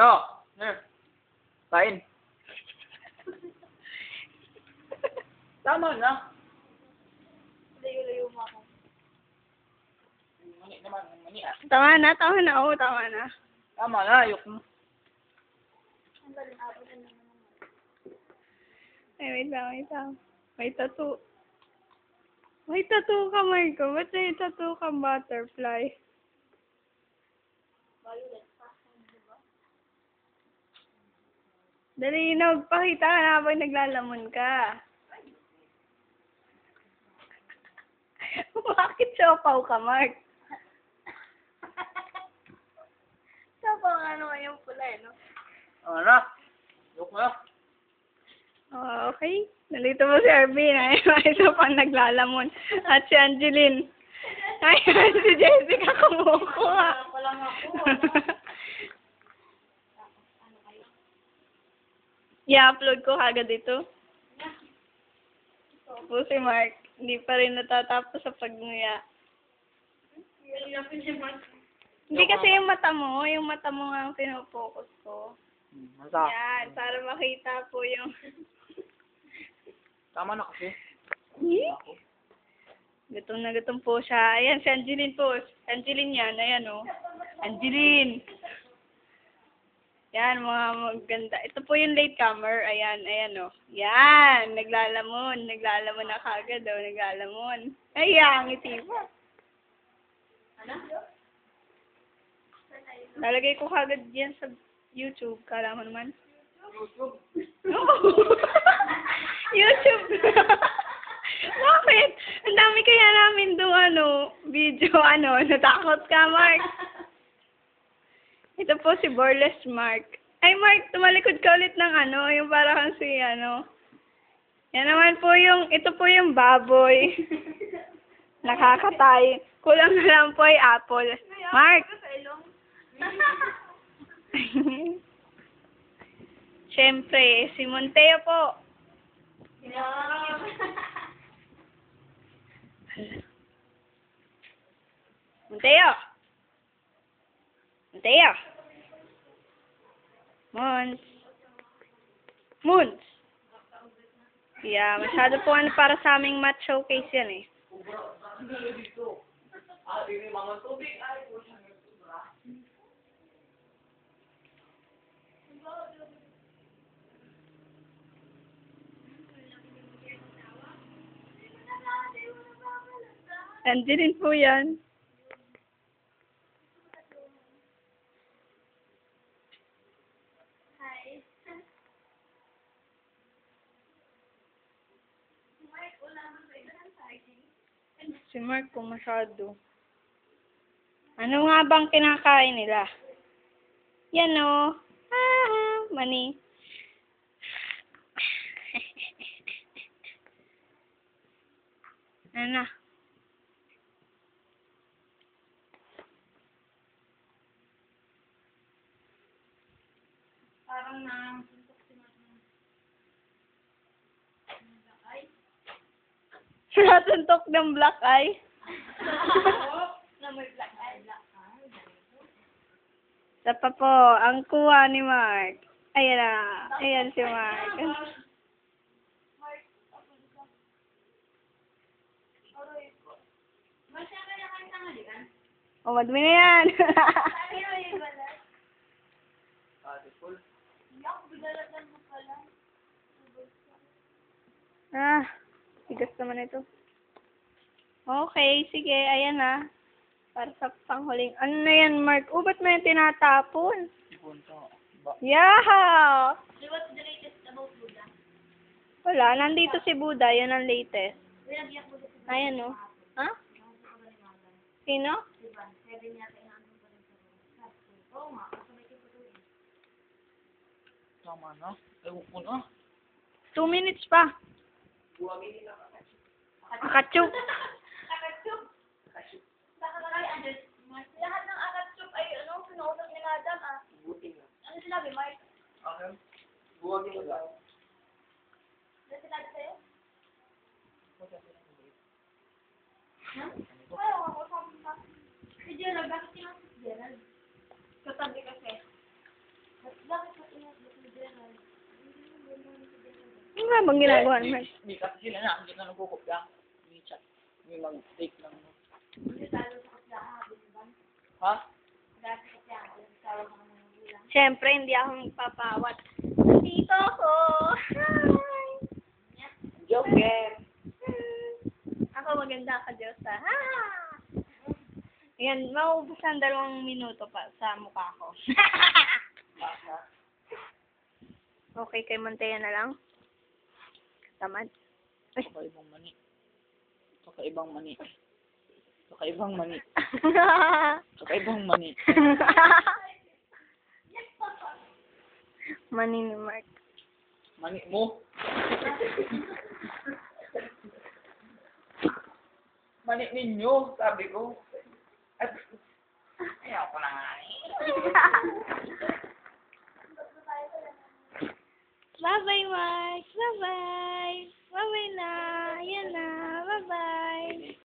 No. No. Kain. Tama na. Layo-layo mo ako. Mani naman, mani ah. Tama na, tama na. Oo, tama na. Tama na, ayok mo. Ay, wait lang, wait lang. May tattoo. May tattoo ka, Marco. Ba't may tattoo ka, butterfly? Violet pa. Di ba? Dali, nagpakita ka na habang naglalamon ka. Bakit siopaw ka, Mark? Sa pa nga naman yung pula eh, no? Tama na. Ayok na. Oh, okay. Nalito mo si Arvin. Ay, isa pang naglalamon. At si Angeline. Ay, si Jessica kumukuha. Wala pa lang ako. I-upload ko kagad ito. Po si Mark. Hindi pa rin natatapos sa pagnguya. Hindi kasi yung mata mo. Yung mata mo nga ang pinofocus ko. Masa. Yan, para makita po yung... Tama na kasi. Ako. Gutom na gutom po siya. Ayan, si Angeline po. Angeline yan. Ayan, oh. Angeline! Yan, mga maganda. Ito po yung latecomer. Ayan, ayan, oh. Yan! Naglalamon. Naglalamon na kagad, oh. Naglalamon. Ayan, ngiti pa. Ano? Lalagay ko kagad yan sa YouTube. Kala mo naman. YouTube. YouTube. Bakit? Ang dami kaya namin doon, ano, video, ano, natakot ka, Mark. Ito po si Borles Mark. Ay, Mark, tumalikod ka ulit ng ano, yung para kang si, ano. Yan naman po yung, ito po yung baboy. Nakakatay. Kulang na lang po ay apple. Mark! Siyempre, si Monteo po. Monteo! Monteo! Mons! Mons! Yeah, masyado po ano para sa aming match showcase yan eh. Andiyan po yan. Hi. Mark, wala naman sa ito ng saging. Si Mark po masyado. Ano nga bang kinakain nila? Yan o. Ah, mani. ano? Parang na suntok si Mama. Ay. Natuntok ng black eye. na may black eye. Black eye. Isa pa po, ang kuha ni Mark. Ayan na. Ayan si Mark. O, madumi na yan. Ah, tigas naman ito. Okay, sige. Ayan na. Para sa panghuling. Ano na yan, Mark? O, ba't mo tinatapon? Ipon to. Ba? Yeah! So what's the latest about Buddha? Wala, nandito si Buddha. Yan ang latest. Ayan, o. Ha? Sino? Diba? Eh. Tama na. Ayok ko na. Two minutes pa. Akachuk. Akatsup! Saka na kayo, Andres. Lahat ng akatsup ay ano, pinuusap ni Madam ah. Buti na. Ano sinabi, Mark? Okay. Buwagin lang. Ano sinabi sa'yo? Ha? Wala ako, sabi ka. Gerald, bakit tinasok si Gerald? Katabi kasi. Wala bang ginagawa ni Mark? Hindi kasi sila na, hindi na nagkukopya. May chat. May mag-take lang. Ha? Siyempre, hindi ako magpapawat. Dito ako! Hi! Joker! Ako maganda ka, Diyos, ha? Ah! Yan, maubusan dalawang minuto pa sa mukha ko. Okay, kay Monteya na lang. Tamad. Ay. Kakaibang mani. Kakaibang mani. Kakaibang mani. Kakaibang mani. Mani ni Mark. Mani mo. Mani ninyo, sabi ko. At, ayaw ko na nga Bye-bye, Mike. Bye-bye. Bye-bye na. Ayan na. Bye-bye.